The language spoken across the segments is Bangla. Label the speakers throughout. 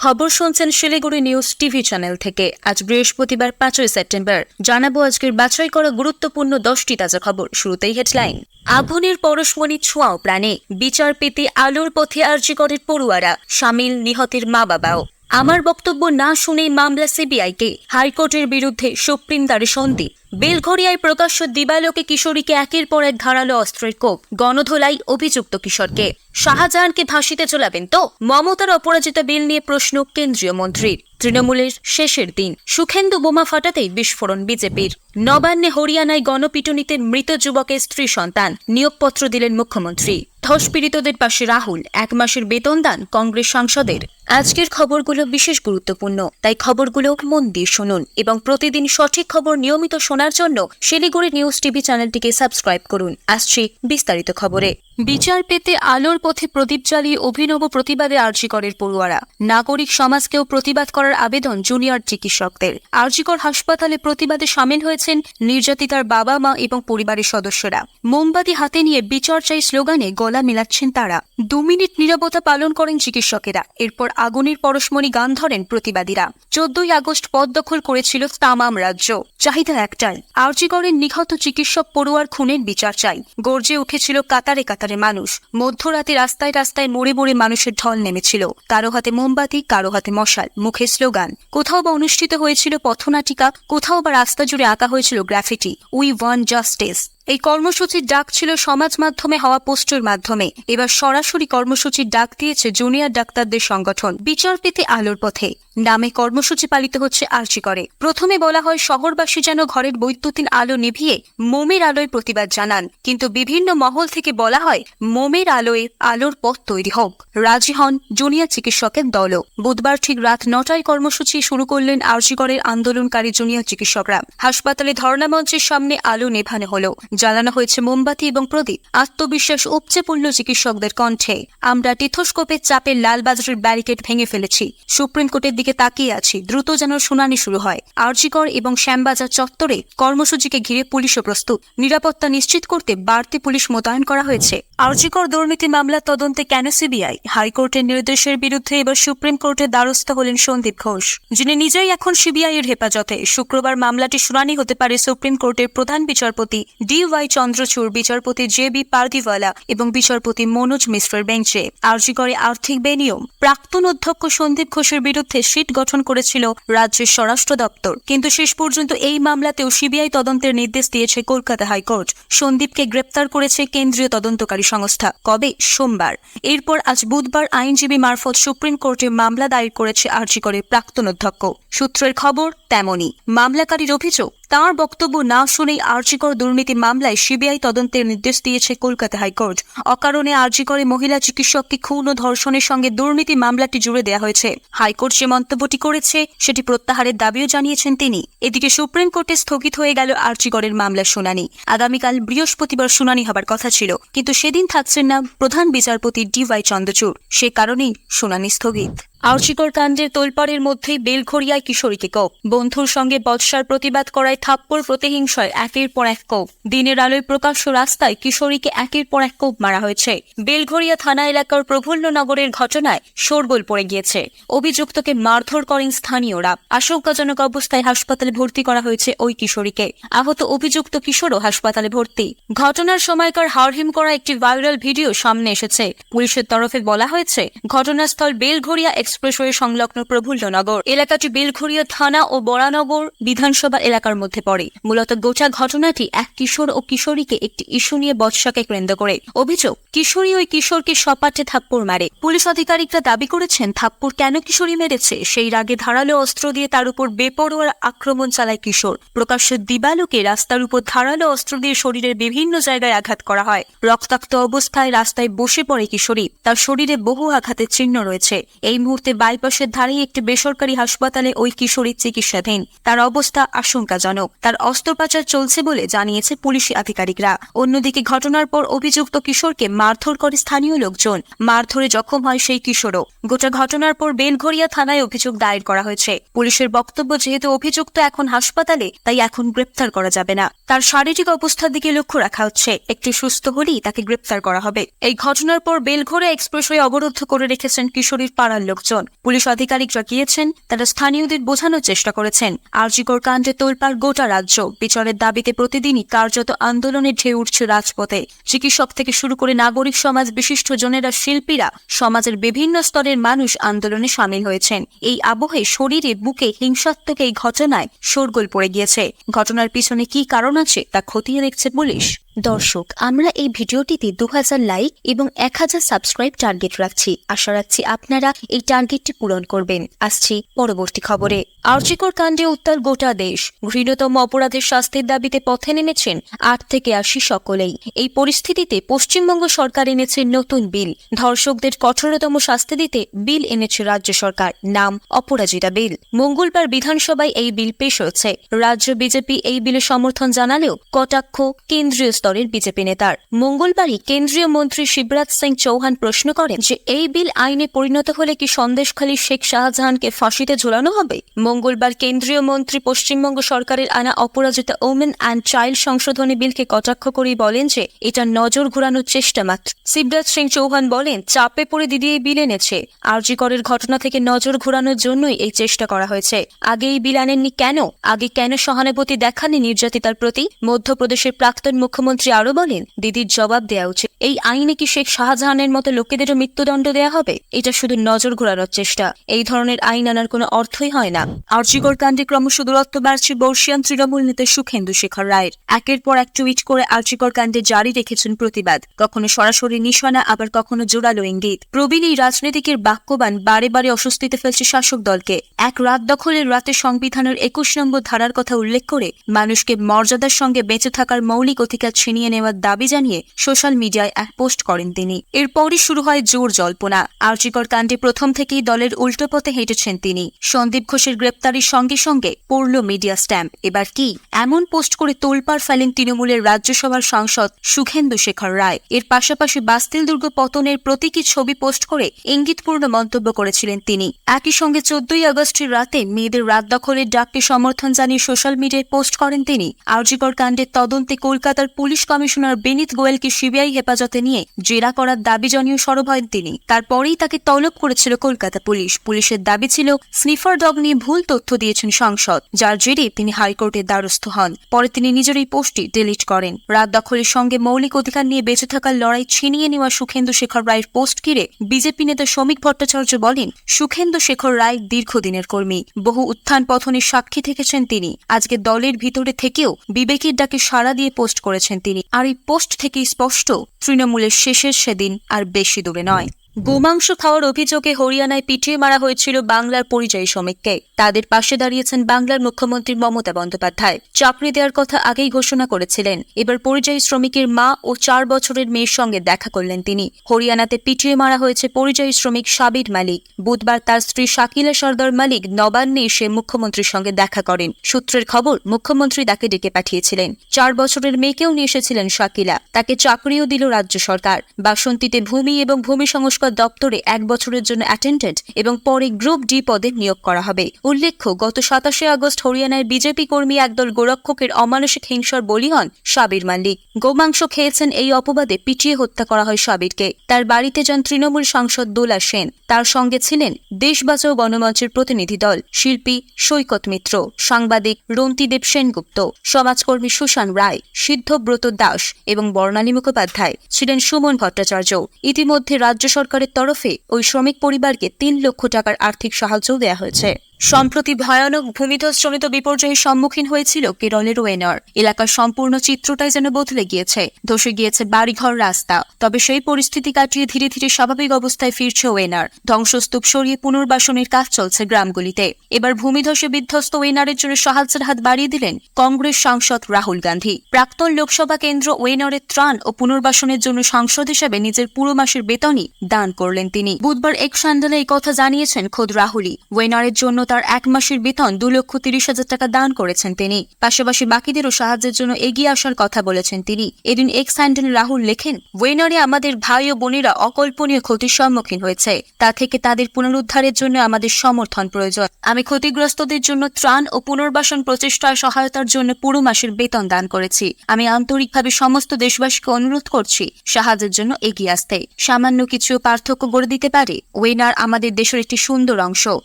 Speaker 1: খবর শুনছেন শিলিগুড়ি নিউজ টিভি চ্যানেল থেকে। আজ বৃহস্পতিবার পাঁচই সেপ্টেম্বর। জানাব আজকের বাছাই করা গুরুত্বপূর্ণ দশটি তাজা খবর। শুরুতেই হেডলাইন। আভনের পরশমণি ছোঁয়াও প্রাণে। বিচার পেতে আলোর পথে আর্জি করে পড়ুয়ারা। সামিল নিহতের মা বাবাও আমার বক্তব্য না শুনেই মামলা সিবিআইকে। হাইকোর্টের বিরুদ্ধে সুপ্রিম দ্বারে সন্দীপ বেলঘরিয়ায় প্রকাশ্য দিবালোকে কিশোরীকে একের পর এক ধারালো অস্ত্রের কোপ, গণধোলাই অভিযুক্ত কিশোরকে। শাহজাহানকে ভাসিতে চলাবেন তো? মমতার অপরাজিতা বিল নিয়ে প্রশ্ন কেন্দ্রীয় মন্ত্রীর। তৃণমূলের শেষের দিন। সুখেন্দু বোমা ফাটাতেই বিস্ফোরণ বিজেপির। নবান্নে হরিয়ানায় গণপিটুনিতে মৃত যুবকের স্ত্রী সন্তান, নিয়োগপত্র দিলেন মুখ্যমন্ত্রী। ধসপীড়িতদের পাশে রাহুল, এক মাসের বেতন দান কংগ্রেস সাংসদের। আজকের খবরগুলো বিশেষ গুরুত্বপূর্ণ, তাই খবরগুলো মন দিয়ে শুনুন এবং প্রতিদিন সঠিক খবর নিয়মিত শোনার জন্য শিলিগুড়ি নিউজ টিভি চ্যানেলটিকে সাবস্ক্রাইব করুন। আসছি বিস্তারিত খবরে। বিচার পেতে আলোর পথে প্রদীপ জ্বালিয়ে অভিনব প্রতিবাদে আরজিকরের পড়ুয়ারা। নাগরিক সমাজকেও প্রতিবাদ করার আবেদন জুনিয়র চিকিৎসকদের। আরজিকর হাসপাতালে প্রতিবাদে সামিল হয়েছেন নির্যাতিতার বাবা মা এবং পরিবারের সদস্যরা। মোমবাতি হাতে নিয়ে বিচার চাই স্লোগানে গলা মেলাচ্ছেন তারা। দু মিনিট নিরবতা পালন করেন চিকিৎসকেরা। এরপর আগুনের পরশমণি গান ধরেন প্রতিবাদীরা। চোদ্দই আগস্ট পদ দখল করেছিল তামাম রাজ্য। চাহিদা একটাই আরজিগড়ের নিহত চিকিৎসক পড়ুয়ার খুনের বিচার চাই। গর্জে উঠেছিল কাতারে কাতারে মানুষ। মধ্যরাতে রাস্তায় রাস্তায় মোড়ে মোড়ে মানুষের ঢল নেমেছিল। কারও হাতে মোমবাতি, কারও হাতে মশাল, মুখে স্লোগান। কোথাও বা অনুষ্ঠিত হয়েছিল পথনাটিকা, কোথাও বা রাস্তা জুড়ে আঁকা হয়েছিল গ্রাফিটি। We want justice. এই কর্মসূচির ডাক ছিল সমাজ মাধ্যমে হওয়া পোস্টের মাধ্যমে। এবার সরাসরি কর্মসূচির ডাক দিয়েছে জুনিয়র ডাক্তারদের সংগঠন। বিচার পেতে আলোর পথে। নামে কর্মসূচি পালিত হচ্ছে আর্চি করে। প্রথমে বলা হয় শহরবাসী যেন ঘরের বৈদ্যুতিন আলো নিভিয়ে মোমের আলোয় প্রতিবাদ জানান। কিন্তু বিভিন্ন মহল থেকে বলা হয়, মোমের আলোয় আলোর পথ তৈরি হোক। রাজি হন জুনিয়র চিকিৎসকের দলও। বুধবার ঠিক রাত নটায় কর্মসূচি শুরু করলেন আর্জিগড়ের আন্দোলনকারী জুনিয়র চিকিৎসকরা। হাসপাতালে ধর্ণা মঞ্চের সামনে আলো নেভানো হলো। জ্বালানো হয়েছে মোমবাতি এবং প্রদীপ। আত্মবিশ্বাস উপচে পড়ল চিকিৎসকদের কণ্ঠে। আমরা টিথোস্কোপের চাপে লালবাজারের ব্যারিকেড ভেঙে ফেলেছি। সুপ্রিম কোর্টের দিকে তাকিয়ে আছি। দ্রুত যেন শুনানি শুরু হয়। আরজিগড় এবং শ্যামবাজার চত্বরে কর্মসূচিকে ঘিরে পুলিশও প্রস্তুত। নিরাপত্তা নিশ্চিত করতে বাড়তি পুলিশ মোতায়েন করা হয়েছে। আরজিগড় দুর্নীতি মামলা তদন্তে কেন সিবিআই? হাইকোর্টের নির্দেশের বিরুদ্ধে এবার সুপ্রিম কোর্টের দ্বারস্থ হলেন সন্দীপ ঘোষ, যিনি নিজেই এখন সিবিআই এর হেফাজতে। শুক্রবার মামলাটি শুনানি হতে পারে সুপ্রিম কোর্টের প্রধান বিচারপতি ডি ওয়াই চন্দ্রচূড় বিচারপতি জে বি পার্দিওয়ালা এবং বিচারপতি মনোজ মিশ্রের বেঞ্চে আরজিগড়ে আর্থিক বেনিয়ম। প্রাক্তন অধ্যক্ষ সন্দীপ ঘোষের বিরুদ্ধে সিট গঠন করেছিল রাজ্যের স্বরাষ্ট্র দপ্তর। কিন্তু শেষ পর্যন্ত এই মামলাতেও সিবিআই তদন্তের নির্দেশ দিয়েছে কলকাতা হাইকোর্ট। সন্দীপকে গ্রেপ্তার করেছে কেন্দ্রীয় তদন্তকারী সংস্থা। কবে? সোমবার। এরপর আজ বুধবার আইনজীবী মারফত সুপ্রিম কোর্টে মামলা দায়ের করেছে আর্জি করে প্রাক্তন অধ্যক্ষ। সূত্রের খবর তেমনই। মামলাকারীর অভিযোগ, তাঁর বক্তব্য না শুনেই আর্জিকর দুর্নীতি মামলায় সিবিআই তদন্তের নির্দেশ দিয়েছে কলকাতা হাইকোর্ট। অকারণে আর্জিকরে মহিলা চিকিৎসককে খুন ও ধর্ষণের সঙ্গে দুর্নীতি মামলাটি জুড়ে দেওয়া হয়েছে। হাইকোর্ট যে মন্তব্যটি করেছে, সেটি প্রত্যাহারের দাবিও জানিয়েছেন তিনি। এদিকে সুপ্রিম কোর্টে স্থগিত হয়ে গেল আর্জিকরের মামলার শুনানি। আগামীকাল বৃহস্পতিবার শুনানি হবার কথা ছিল, কিন্তু সেদিন থাকছেন না প্রধান বিচারপতি ডিওয়াই চন্দ্রচূড়। সে কারণেই শুনানি স্থগিত। আর্চিকর কাণ্ডের তোলপাড়ের মধ্যেই বেলঘরিয়ায় কিশোরীকে কোপ। বন্ধুর সঙ্গে বৎসার প্রতিবাদ করায় থাপ্পড় প্রতিহিংসায় একের পর এক কোপ। দিনের আলোয় প্রকাশ্য রাস্তায় কিশোরীকে একের পর এক কোপ মারা হয়েছে। বেলঘরিয়া থানা এলাকার প্রফুল্লনগরের ঘটনায় শোরগোল পড়ে গিয়েছে। অভিযুক্তকে মারধর করেন স্থানীয়রা। আশঙ্কাজনক অবস্থায় হাসপাতালে ভর্তি করা হয়েছে ওই কিশোরীকে। আহত অভিযুক্ত কিশোরও হাসপাতালে ভর্তি। ঘটনার সময়কার হারহিম করা একটি ভাইরাল ভিডিও সামনে এসেছে। পুলিশের তরফে বলা হয়েছে, ঘটনাস্থল বেলঘরিয়া এক্সপ্রেসওয়ে সংলগ্ন প্রফুল্লনগর। এলাকাটি বেলঘরিয়া থানা ও বরানগর বিধানসভা এলাকার মধ্যে পড়ে। মূলত গোটা ঘটনাটি এক কিশোর ও কিশোরীকে একটি ইস্যু নিয়ে বৎসাকে কেন্দ্র করে। অভিযোগ, কিশোরী ওই কিশোরকে সপাটে থাপ্পড় মারে। পুলিশ আধিকারিকরা দাবি করেছেন, থাপ্পড় কেন কিশোরী মেরেছে? সেই রাগে ধারালো অস্ত্র দিয়ে তার উপর বেপরোয়ার আক্রমণ চালায় কিশোর। প্রকাশ্য দিবালোকে রাস্তার উপর ধারালো অস্ত্র দিয়ে শরীরের বিভিন্ন জায়গায় আঘাত করা হয়। রক্তাক্ত অবস্থায় রাস্তায় বসে পড়ে কিশোরী। তার শরীরে বহু আঘাতের চিহ্ন রয়েছে। এই মুহূর্তে বাইপাসের ধারেই একটি বেসরকারি হাসপাতালে ওই কিশোরীর চিকিৎসাধীন। তার অবস্থা আশঙ্কাজনক। তার অস্ত্রোপচার চলছে বলে জানিয়েছে পুলিশ আধিকারিকরা। অন্যদিকে ঘটনার পর অভিযুক্ত কিশোরকে মারধর করে স্থানীয় লোকজন। মারধরে জখম হয় সেই কিশোরও। গোটা ঘটনার পর বেলঘরিয়া থানায় অভিযোগ দায়ের করা হয়েছে। পুলিশের বক্তব্য যেহেতু অভিযুক্ত এখন হাসপাতালে, তাই এখন গ্রেপ্তার করা যাবে না। তার শারীরিক অবস্থার দিকে লক্ষ্য রাখা হচ্ছে। একটি সুস্থ হলেই তাকে গ্রেপ্তার করা হবে। এই ঘটনার পর বেলঘরিয়া এক্সপ্রেসওয়ে অবরুদ্ধ করে রেখেছেন কিশোরীর পাড়ার লোকজন। লোকজন পুলিশ আধিকারিকরা গিয়েছেন তারা স্থানীয়দের বোঝানোর চেষ্টা করেছেন। আরজিকর কাণ্ডে তোলপাড় গোটা রাজ্য। বিচারের দাবিতে প্রতিদিনই কার্যত আন্দোলনের ঢেউ উঠছে রাজপথে। চিকিৎসক থেকে শুরু করে নাগরিক সমাজ বিশিষ্ট জনেরা, শিল্পীরা, সমাজের বিভিন্ন স্তরের মানুষ আন্দোলনে সামিল হয়েছেন। এই আবহে শরীরে, বুকে হিংসাত্মক এই ঘটনায় শোরগোল পড়ে গিয়েছে। ঘটনার পিছনে কি কারণ আছে তা খতিয়ে দেখছে পুলিশ। দর্শক, আমরা এই ভিডিওটিতে দু হাজার লাইক এবং এক হাজার সাবস্ক্রাইব টার্গেট রাখছি। আশা রাখছি আপনারা এই টার্গেটটি পূরণ করবেন। আসছি পরবর্তী খবরে। আর্চিকর কাণ্ডে উত্তাল গোটা দেশ। ঘৃণতম অপরাধের শাস্তির দাবিতে পথে নেমেছেন আট থেকে আশি সকলেই। এই পরিস্থিতিতে পশ্চিমবঙ্গ সরকার এনেছে নতুন বিল। ধর্ষকদের কঠোরতম শাস্তি দিতে বিল এনেছে রাজ্য সরকার। নাম, অপরাজিতা বিল। মঙ্গলবার বিধানসভায় এই বিল পেশ হয়েছে। রাজ্য বিজেপি এই বিলে সমর্থন জানালেও কটাক্ষ কেন্দ্রীয় স্তরের বিজেপি নেতার। মঙ্গলবারই কেন্দ্রীয় মন্ত্রী শিবরাজ সিং চৌহান প্রশ্ন করেন যে, এই বিল আইনে পরিণত হলে কি সন্দেশখালী শেখ শাহজাহানকে ফাঁসিতে ঝোলানো হবে? মঙ্গলবার কেন্দ্রীয় মন্ত্রী পশ্চিমবঙ্গ সরকারের আনা অপরাজিতা ওমেন অ্যান্ড চাইল্ড সংশোধনী বিলকে কটাক্ষ করেই বলেন যে, এটা নজর ঘুরানোর চেষ্টা মাত্র। শিবরাজ সিং চৌহান বলেন, চাপে পড়ে দিদি এই বিল এনেছে। আরজিকরের ঘটনা থেকে নজর ঘোরানোর জন্যই এই চেষ্টা করা হয়েছে। আগে এই বিল আনেননি কেন? আগে কেন সহানুভূতি দেখাননি নির্যাতিতার প্রতি? মধ্যপ্রদেশের প্রাক্তন মুখ্যমন্ত্রী আরও বলেন দিদির জবাব দেওয়া উচিত। এই আইনে কি শেখ শাহজাহানের মতো লোকেদেরও মৃত্যুদণ্ড দেওয়া হবে? এটা শুধু নজর ঘোরানোর চেষ্টা। এই ধরনের আইন আনার কোনো অর্থই হয় না। আর্জিকর কাণ্ডে ক্রমশ দূরত্ব বাড়ছে বর্ষিয়ান তৃণমূল নেতা সুখেন্দু শেখর রায়ের। একের পর এক টুইট করে আর্জিকর কাণ্ডে জারি রেখেছেন প্রতিবাদ। কখনো সরাসরি নিশানা, আবার কখনো জোরালো ইঙ্গিত। প্রবীণ এই রাজনীতিকের বাক্যবান, বারে বারে অস্বস্তিতে ফেলছে শাসক দলকে। এক রাত দখলের রাতে সংবিধানের একুশ নম্বর ধারার কথা উল্লেখ করে মানুষকে মর্যাদার সঙ্গে বেঁচে থাকার মৌলিক অধিকার ছিনিয়ে নেওয়ার দাবি জানিয়ে সোশ্যাল মিডিয়ায় এক পোস্ট করেন তিনি। এরপরই শুরু হয় জোর জল্পনা। আর্জিকর কাণ্ডে প্রথম থেকেই দলের উল্টো পথে হেঁটেছেন তিনি। সন্দীপ ঘোষের গ্রেপ্তারির সঙ্গে সঙ্গে পড়ল মিডিয়া স্ট্যাম্প। এবার কি? এমন পোস্ট করে তোলপাড় ফেলেন তৃণমূলের রাজ্যসভার সাংসদ সুখেন্দু শেখর রায়। এর পাশাপাশি বাস্তিল দুর্গ পতনের প্রতীকী ছবি পোস্ট করে ইঙ্গিতপূর্ণ মন্তব্য করেছিলেন তিনি। একই সঙ্গে চোদ্দই আগস্টের রাতে মেয়েদের রাত দখলের ডাককে সমর্থন জানিয়ে সোশ্যাল মিডিয়ায় পোস্ট করেন তিনি। আরজিকর কাণ্ডের তদন্তে কলকাতার পুলিশ কমিশনার বেনিত গোয়েলকে সিবিআই হেফাজতে নিয়ে জেরা করার দাবি জানিয়ে সরব হন তিনি। তারপরেই তাকে তলব করেছিল কলকাতা পুলিশ। পুলিশের দাবি ছিল, স্নিফার ডগ নিয়ে ভুল তথ্য দিয়েছেন সংসদ, যার জেরে তিনি হাইকোর্টের দ্বারস্থ হন। পরে তিনি নিজের এই পোস্টটি ডিলিট করেন। রাত দখলের সঙ্গে মৌলিক অধিকার নিয়ে বেঁচে থাকার লড়াই ছিনিয়ে নেওয়া সুখেন্দু শেখর রায়ের পোস্ট ঘিরে বিজেপি নেতা শ্রমিক ভট্টাচার্য বলেন, সুখেন্দু শেখর রায় দীর্ঘদিনের কর্মী। বহু উত্থান পথনের সাক্ষী থেকেছেন তিনি। আজকে দলের ভিতরে থেকেও বিবেকের ডাকে সাড়া দিয়ে পোস্ট করেছেন তিনি। আর এই পোস্ট থেকেই স্পষ্ট তৃণমূলের শেষের সেদিন আর বেশি দূরে নয়। গোমাংস খাওয়ার অভিযোগে হরিয়ানায় পিটিয়ে মারা হয়েছিল বাংলার পরিযায়ী শ্রমিককে। তাদের পাশে দাঁড়িয়েছেন বাংলার মুখ্যমন্ত্রী মমতা বন্দ্যোপাধ্যায়। চাকরি দেওয়ার কথা আগেই ঘোষণা করেছিলেন। এবার পরিযায়ী শ্রমিকের মা ও চার বছরের মেয়ের সঙ্গে দেখা করলেন তিনি। হরিয়ানাতে পিটিয়ে মারা হয়েছে পরিযায়ী শ্রমিক সাবির মালিক। বুধবার তার স্ত্রী শাকিলা সর্দার মালিক নবান্নে এসে মুখ্যমন্ত্রীর সঙ্গে দেখা করেন। সূত্রের খবর, মুখ্যমন্ত্রী তাকে ডেকে পাঠিয়েছিলেন। চার বছরের মেয়েকেও নিয়ে এসেছিলেন শাকিলা। তাকে চাকরিও দিল রাজ্য সরকার। বাসন্তীতে ভূমি এবং ভূমি সংস্কার দপ্তরে এক বছরের জন্য অ্যাটেন্ডেন্ট এবং পরে গ্রুপ ডি পদে নিয়োগ করা হবে। উল্লেখ্য, গত সাতাশে আগস্ট হরিয়ানায় বিজেপি কর্মী একদল গোরক্ষকের অমানসিক হিংসার বলি হন সাবির মাল্লিক। গোমাংস খেয়েছেন এই অপবাদে পিটিয়ে হত্যা করা হয় সাবিরকে। তার বাড়িতে যান তৃণমূল সাংসদ দোলা সেন। তার সঙ্গে ছিলেন দেশ বাঁচাও গণমঞ্চের প্রতিনিধি দল শিল্পী সৈকত মিত্র, সাংবাদিক রন্তিদেব সেনগুপ্ত, সমাজকর্মী সুশান রায়, সিদ্ধব্রত দাস এবং বর্ণালী মুখোপাধ্যায় ছিলেন সুমন ভট্টাচার্য। ইতিমধ্যে রাজ্য সরকারের তরফে ওই শ্রমিক পরিবারকে তিন লক্ষ টাকার আর্থিক সাহায্যও দেওয়া হয়েছে। সম্প্রতি ভয়ানক ভূমিধসজনিত বিপর্যয়ের সম্মুখীন হয়েছিল কেরলের ওয়েনর। এলাকার সম্পূর্ণ চিত্রটাই যেন বদলে গিয়েছে। ধসে গিয়েছে বাড়িঘর, রাস্তা। তবে সেই পরিস্থিতি কাটিয়ে ধীরে ধীরে স্বাভাবিক অবস্থায় ফিরছে ওয়েনার। ধ্বংসস্তূপ সরিয়ে পুনর্বাসনের কাজ চলছে গ্রামগুলিতে। এবার ভূমিধসে বিধ্বস্ত ওয়েনারের জন্য সাহায্যের হাত বাড়িয়ে দিলেন কংগ্রেস সাংসদ রাহুল গান্ধী। প্রাক্তন লোকসভা কেন্দ্র ওয়েনারের ত্রাণ ও পুনর্বাসনের জন্য সাংসদ হিসেবে নিজের পুরো মাসের বেতনই দান করলেন তিনি। বুধবার এক স্যান্ডেলে এই কথা জানিয়েছেন খোদ রাহুলই। ওয়েনারের জন্য তার এক মাসের বেতন দু লক্ষ তিরিশ হাজার টাকা দান করেছেন তিনি। পাশাপাশি বাকিদেরও সাহায্যের জন্য এগিয়ে আসার কথা বলেছেন তিনি। এদিন এক্স হ্যান্ডেল রাহুল লেখেন, ওয়েনারে আমাদের ভাই ও বোনেরা অকল্পনীয় ক্ষতির সম্মুখীন হয়েছে। তা থেকে তাদের পুনরুদ্ধারের জন্য আমাদের সমর্থন প্রয়োজন। আমি ক্ষতিগ্রস্তদের জন্য ত্রাণ ও পুনর্বাসন প্রচেষ্টায় সহায়তার জন্য পুরো মাসের বেতন দান করেছি। আমি আন্তরিকভাবে সমস্ত দেশবাসীকে অনুরোধ করছি সাহায্যের জন্য এগিয়ে আসতে। সামান্য কিছু পার্থক্য গড়ে দিতে পারে? ওয়েনার আমাদের দেশের একটি সুন্দর অংশ।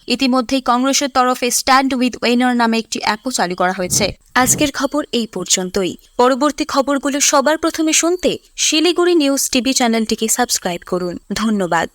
Speaker 1: ইতিমধ্যেই কংগ্রেসের তরফে স্ট্যান্ড উইথ ওয়েনার নামে একটি অ্যাপও চালু করা হয়েছে। আজকের খবর এই পর্যন্তই। পরবর্তী খবরগুলো সবার প্রথমে শুনতে শিলিগুড়ি নিউজ টিভি চ্যানেলটিকে সাবস্ক্রাইব করুন। ধন্যবাদ।